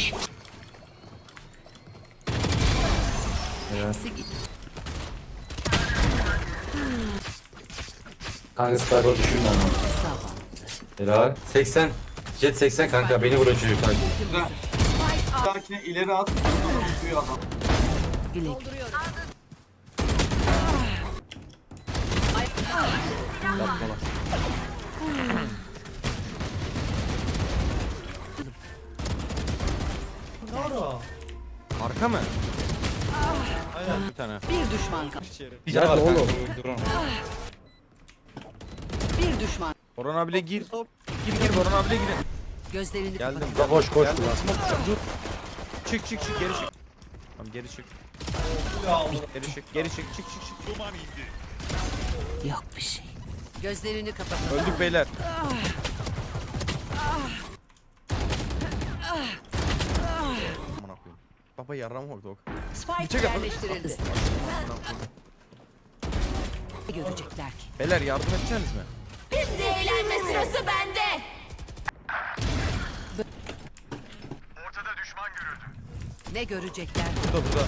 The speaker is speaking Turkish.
kalmış. Evet. Kanka Starbucks düşünme Helal. 80. Jet 80 kanka beni vuruyor çocuk kanka. Sakine ileri at. Tutuyor adam. Dolduruyorum. Arka mı? Aynen bir tane. Bir düşman kaldı. Ya oğlum. Bir düşman. Orhan abiyle gir. Gir gir Orhan abiyle gir. Gözlerini Geldim. kapat. Koş koş. Geldim. Dur. Çık çık çık geri çık. Tamam geri çık. Geri çık geri çık çık çık çık. Yok bir şey. Gözlerini kapat. Öldük beyler. Baba yaram oldu o. Spike yerleştirildi. Görecekler ki? Beyler yardım edeceksiniz mi? Şimdi eğlenme sırası bende. Ne görecekler? Burada burada.